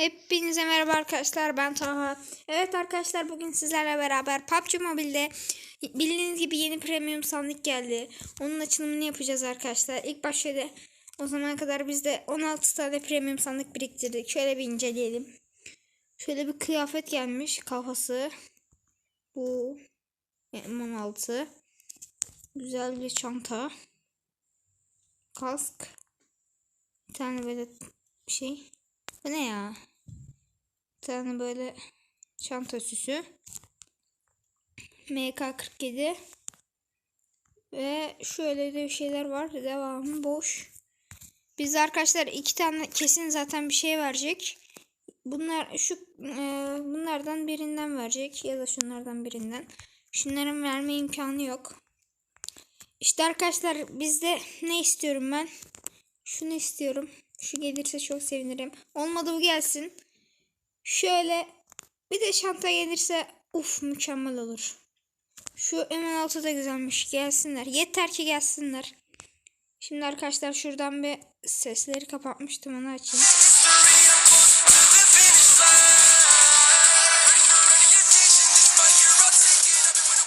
Hepinize merhaba arkadaşlar ben Taha. Evet arkadaşlar bugün sizlerle beraber PUBG Mobile'de bildiğiniz gibi yeni premium sandık geldi. Onun açılımını yapacağız arkadaşlar. İlk başta o zamana kadar biz de 16 tane premium sandık biriktirdik. Şöyle bir inceleyelim. Şöyle bir kıyafet gelmiş kafası. Bu M16. Güzel bir çanta. Kask. Bir tane böyle şey. Bu ne ya? Tane böyle çanta süsü. MK47 ve şöyle de bir şeyler var. Devamı boş. Biz arkadaşlar iki tane kesin zaten bir şey verecek. Bunlar şu e, bunlardan birinden verecek ya da şunlardan birinden. Şunların verme imkanı yok. İşte arkadaşlar bizde ne istiyorum ben? Şunu istiyorum. Şu gelirse çok sevinirim. Olmadı bu gelsin. Şöyle bir de çanta gelirse uf mükemmel olur. Şu M16 da güzelmiş. Gelsinler. Yeter ki gelsinler. Şimdi arkadaşlar şuradan bir sesleri kapatmıştım onu açayım.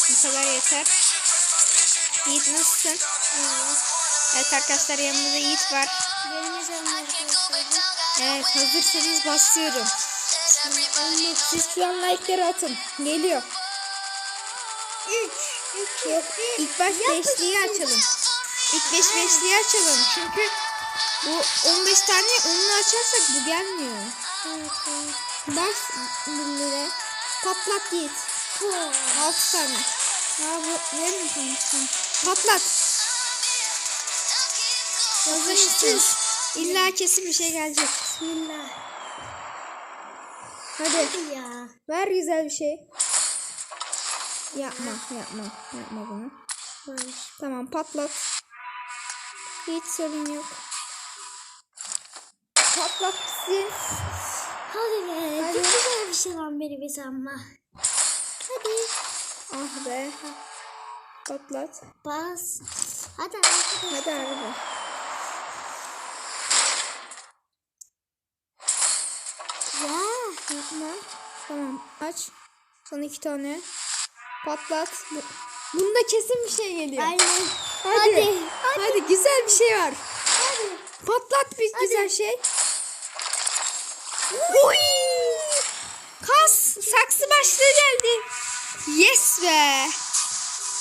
Bu kadar yeter. Yiğit nasılsın? Evet arkadaşlar yanımızda Yiğit var. Evet hazırsanız başlıyorum. Siz şu an like'ları atın. Geliyor. 3 2 Yok ilk baş beşliği açalım. İlk beş beşliği açalım. Çünkü bu 15 tane onunla açarsak bu gelmiyor. Baş birlere patlat Yiğit. 6 tane. Ha bu ne mi konuştum? Patlat. Mısınız? İlla kesin bir şey gelecek. Bismillah. Hadi. Ya. Ver güzel bir şey. Yapma, yapma, yapma bunu. Tamam, patlat. Hiç sorun yok. Patlat bitsin. Hadi be. Hadi. Çok güzel bir şey lan beni biz ama. Hadi. Ah be. Patlat. Bas. Hadi arkadaşlar. Hadi araba. Ya. Yapma. Tamam, aç. Son iki tane. Patlat. Bu- Bunda kesin bir şey geliyor. Aynen. Hadi. Hadi. Hadi, güzel bir şey var. Hadi. Patlat bir güzel şey. Oy! Kas saksı başlığı geldi. Yes be.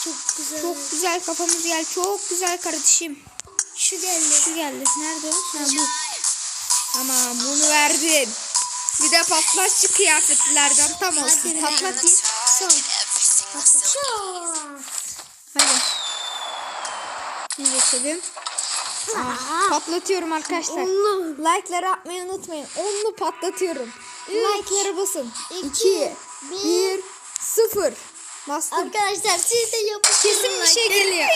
Çok güzel. Çok güzel kafamız geldi. Çok güzel kardeşim. Şu geldi. Şu geldi. Nerede? Ha bu. Tamam bunu verdin. Bir de patlatçı kıyafetlerden tam olsun. Patlat bir. Son. Çok. Hadi. Şimdi geçelim. Aa. Patlatıyorum arkadaşlar. Like'ları atmayı unutmayın. Onlu patlatıyorum. Like'ları basın. iki, 2, bir. 1, 0. Bastım. Arkadaşlar siz de yapıştırın. Kesin bir şey geliyor.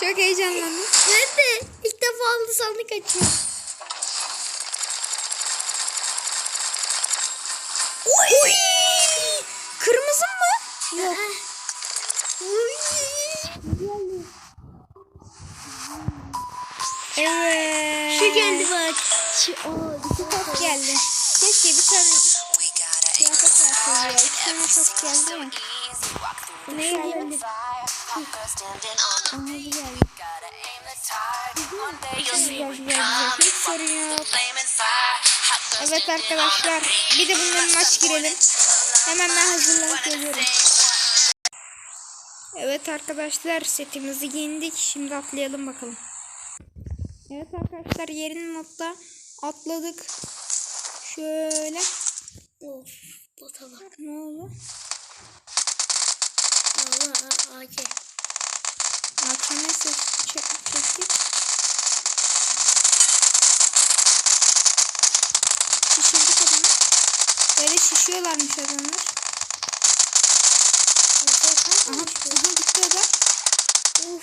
Çok heyecanlandım. Ben de ilk defa aldı sandık açıyorum. Oy! Kırmızı mı? Yok. Evet. Şu geldi bak. Şu, aa, İki top geldi. Keşke bir tane kıyafet verseydi ya. İki top geldi ya. Bu ne geldi? Aha bu geldi. Güzel güzel güzel. Hiç sorun yok. Evet arkadaşlar. Bir de bunların maç girelim. Hemen ben hazırlanıp geliyorum. Evet arkadaşlar setimizi giyindik. Şimdi atlayalım bakalım. Evet arkadaşlar yerin modda atladık. Şöyle. Of. Bak. Ne oldu? Allah AK. Akşam ses çek- çektik. Şişirdik adamı. Böyle şişiyorlarmış adamlar. Aha, aha gitti o da. Of.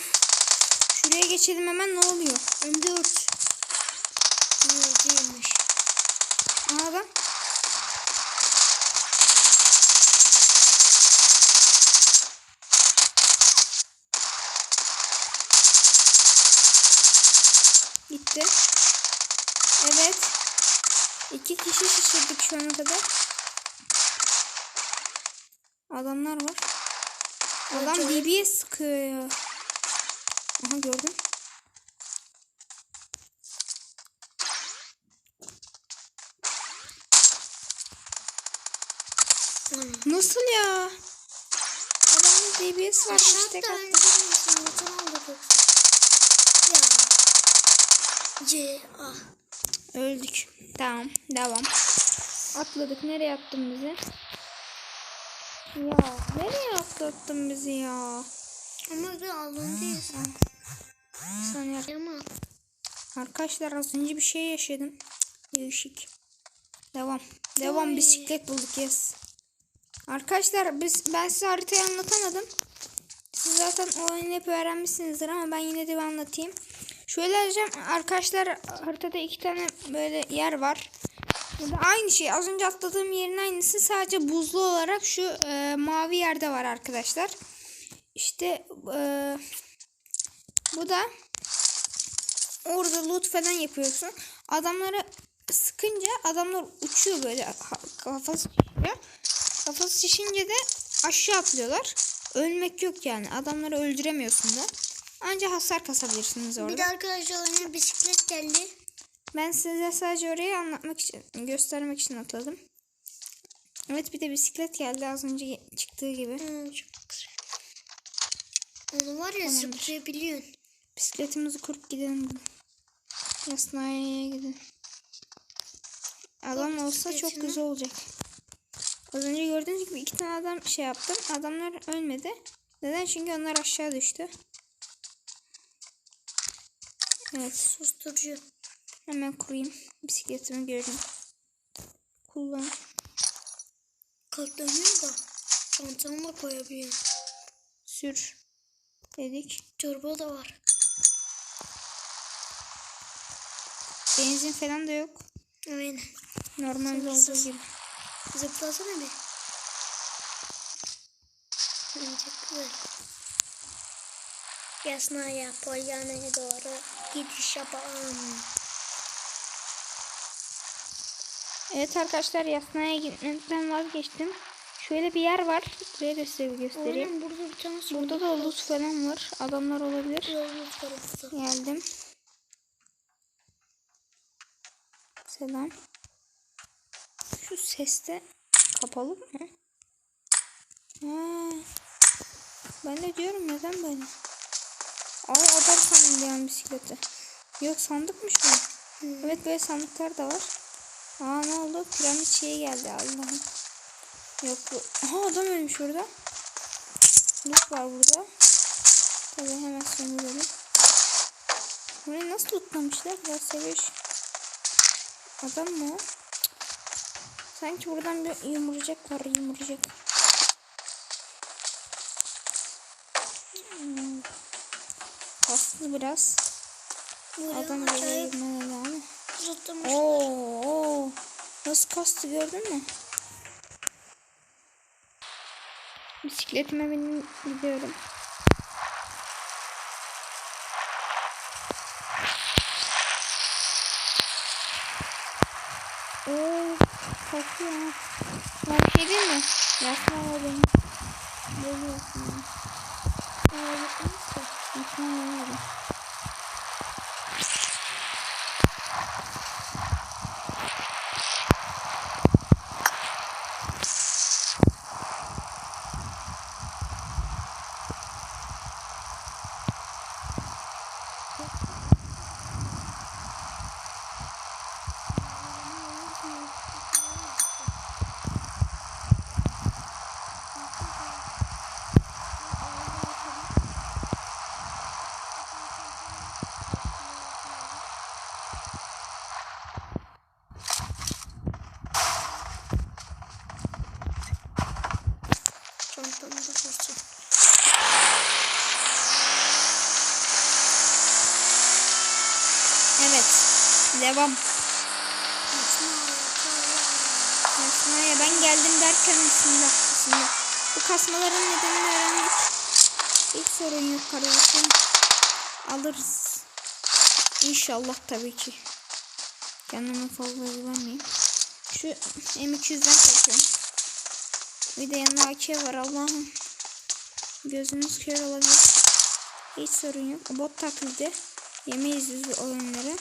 Şuraya geçelim hemen ne oluyor? M4. Değilmiş. Aha adam. Gitti. Evet. İki kişi şişirdik şu ana kadar. Adamlar var. Adam Evet. DB'ye sıkıyor ya. Aha gördüm. Nasıl ya? Adamın DBS yoksa. Ya. C. Ah. Öldük. Tamam devam. Atladık. Nereye attın bizi? Ya nereye atlattın bizi ya? Ama bir alındıyız. Bir saniye. Ama Arkadaşlar az önce bir şey yaşadım. Değişik. Devam. Devam Oy. bisiklet bulduk yes. Arkadaşlar biz ben size haritayı anlatamadım. Siz zaten oyunu hep öğrenmişsinizdir ama ben yine de anlatayım. Şöyle yapacağım. Arkadaşlar haritada iki tane böyle yer var. Aynı şey. Az önce atladığım yerin aynısı. Sadece buzlu olarak şu e, mavi yerde var arkadaşlar. İşte e, bu da orada loot yapıyorsun. Adamları sıkınca adamlar uçuyor böyle kafası şişiyor. Kafası şişince de aşağı atlıyorlar. Ölmek yok yani. Adamları öldüremiyorsun da. Anca hasar kasabilirsiniz orada. bir de arkadaşlar oyuna bisiklet geldi. Ben size sadece orayı anlatmak için, göstermek için atladım. Evet bir de bisiklet geldi az önce çıktığı gibi. Hmm, çok güzel. Onu var ya zıplayabiliyorsun. Bisikletimizi kurup gidelim. Yasnaya'ya gidin. Adam Bak olsa çok güzel olacak. Az önce gördüğünüz gibi iki tane adam şey yaptım. Adamlar ölmedi. Neden? Çünkü onlar aşağı düştü. Evet. Susturucu. Hemen kurayım. Bisikletimi görün. Kullan. Katlanıyor da. Çantana da koyabiliyorsun. Sür. Dedik. Turbo da var. Benzin falan da yok. Aynen. Normalde olduğu gibi. Zıplasana bir. Çok güzel. Yasnaya polyanaya doğru gidiş yapalım. Evet arkadaşlar Yasna'ya gitmekten vazgeçtim. Şöyle bir yer var. Buraya da size bir göstereyim. Oğlum burada bir tane Burada da loot falan var. Adamlar olabilir. Geldim. Selam. Şu seste kapalı mı? Ha. Ben de diyorum neden böyle? Ay adam sandım bir an bisikleti. Yok sandıkmış bu. Evet böyle sandıklar da var. Aa ne oldu? Piramit şeye geldi Allah'ım. Yok bu. Aha adam ölmüş orada. Loot var burada. Tabii hemen söndürelim. Burayı nasıl tutmamışlar? Biraz seviyor. Adam mı. Sanki buradan bir yumurcak var yumurcak. Hmm. Kaslı biraz. Adam geliyor zıplamış. Oo, oo. Nasıl kastı gördün mü? Bisikletime binip gidiyorum. Oo, kalktı ya. Bir şey mi? Yapma ya beni. Geliyorsun ya. Aa, gitmiş de. Yapma ya beni. Çantamı da bulsun. Evet. Devam. Kasmaya ben geldim derken aslında, aslında bu kasmaların nedenini öğrendik. Hiç sorun yok kardeşim. Alırız. İnşallah tabii ki. Kendime fazla güvenmeyeyim. Şu M200'den korkuyorum. Bir de yanında AK var Allah'ım. Gözünüz kör olabilir. Hiç sorun yok. Bot taklidi. Yemeyiz biz oyunları.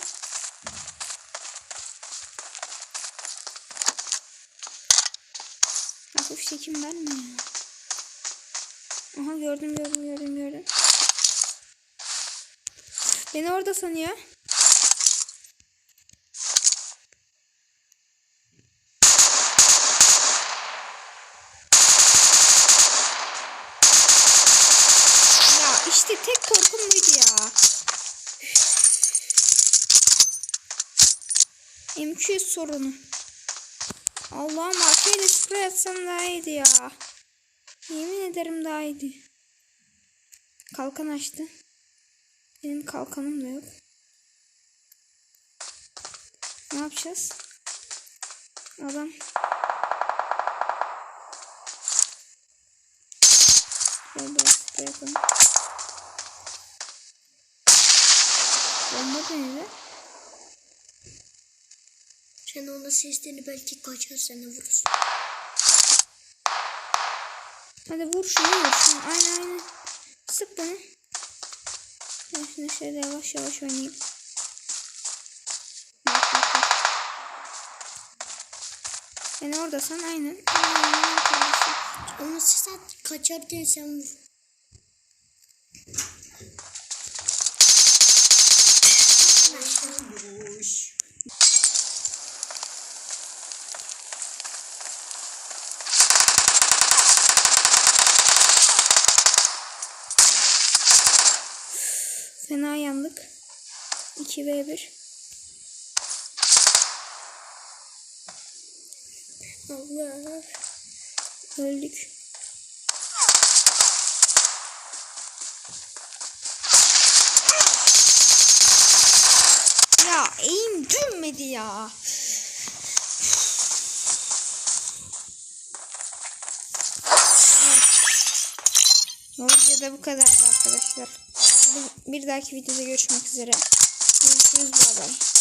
Hafif çekim verme ya. Aha gördüm gördüm gördüm gördüm. Beni orada sanıyor. Ya işte tek korkum buydu ya. M200 sorunu. Allah'ım AK'yle sprey atsam daha iyiydi ya. Yemin ederim daha iyiydi. Kalkan açtı. Benim kalkanım da yok. Ne yapacağız? Adam. Şöyle biraz sprey yapalım. Bomba denedi. Sen ona seslerini belki kaçar sana vurursun. Hadi vur şunu vur şunu. Aynen aynen. Sık bunu. Ben şimdi şöyle yavaş yavaş oynayayım. Yani oradasın aynen. Aynen, aynen kardeşim. Ona ses at kaçarken sen vur. 2v1. Allah. Öldük. Ya eğim dönmedi ya. Videoda bu kadar arkadaşlar. Bir dahaki videoda görüşmek üzere. Görüşürüz. Bay.